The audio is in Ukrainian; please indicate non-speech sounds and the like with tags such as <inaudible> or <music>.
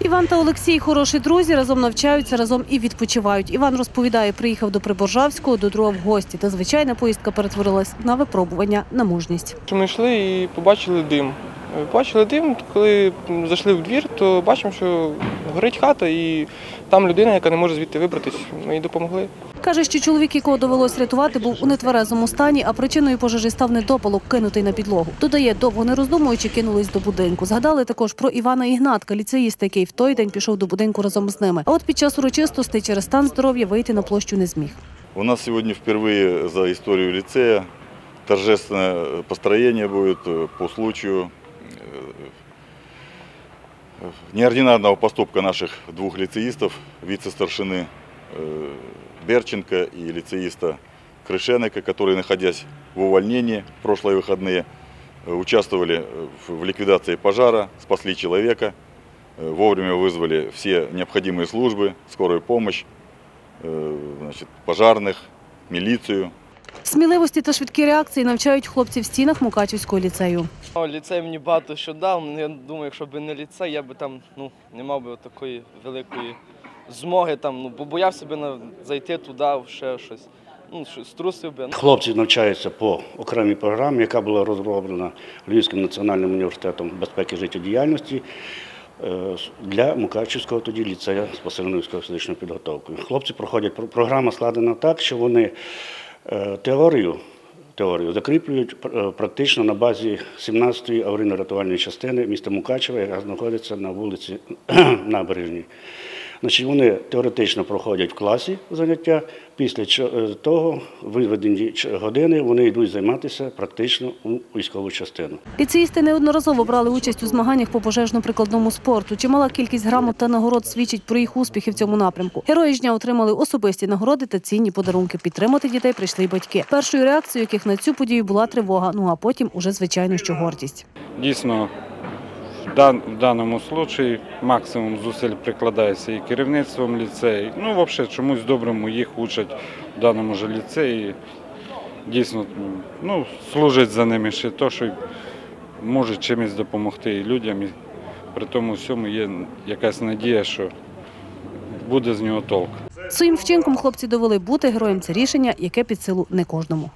Іван та Олексій хороші друзі, разом навчаються, разом і відпочивають. Іван розповідає, приїхав до Приборжавського, до друга в гості. Та звичайна поїздка перетворилась на випробування на мужність. Ми йшли і побачили дим. Е, Побачили дим, коли зайшли в двір, то бачимо, що горить хата, і там людина, яка не може звідти вибратись. Ми їй допомогли. Каже, що чоловік, якого довелось рятувати, був у нетверезому стані, а причиною пожежі став недопалок, кинутий на підлогу. Додає, довго не роздумуючи, кинулись до будинку. Згадали також про Івана Ігнатка, ліцеїста, який в той день пішов до будинку разом з ними. А от під час урочистостей через стан здоров'я вийти на площу не зміг. У нас сегодня впервые за историю лицея торжественное построение будет э, по случаю э, Неординарного поступка наших двух лицеистов, вице-старшины э, Берченко и лицеиста Крышенека, которые, находясь в увольнении в прошлые выходные, э, участвовали в ликвидации пожара, спасли человека, э, вовремя вызвали все необходимые службы, скорую помощь, значит, пожарных, милицию. Сміливості та швидкі реакції навчають хлопців в стінах Мукачівського ліцею. Ліцей мені багато що дав. ну, Я думаю, якщо б не ліцей, я б там ну, не мав би такої великої змоги, там, ну, бо боявся би на- зайти туди, ще щось. Ну, струсив би. Хлопці навчаються по окремій програмі, яка була розроблена Львівським національним університетом безпеки життєдіяльності е, для Мукачівського тоді ліцею з посиленою фізичною підготовкою. Хлопці проходять про- програма складена так, що вони теорію. Теорію закріплюють е, практично на базі 17-ї аварійно-рятувальної частини міста Мукачева, яка знаходиться на вулиці <clears throat> Набережній. Значить, вони теоретично проходять в класі заняття. Після е, того, виведені години, вони йдуть займатися практично у військову частину. Ліцеїсти неодноразово брали участь у змаганнях по пожежно-прикладному спорту. Чимала кількість грамот та нагород свідчить про їх успіхи в цьому напрямку. Герої ж дня отримали особисті нагороди та цінні подарунки. Підтримати дітей прийшли й батьки. Першою реакцією яких на цю подію була тривога. Ну а потім уже звичайно, що гордість. Дійсно, в даному случаї максимум зусиль прикладається і керівництвом ліцею. Ну, взагалі, чомусь доброму їх учать в даному ж ліцеї. Дійсно, ну, служить за ними ще то, що може чимось допомогти і людям. І при тому всьому є якась надія, що буде з нього толк. Своїм вчинком хлопці довели бути героєм. Це рішення, яке під силу не кожному.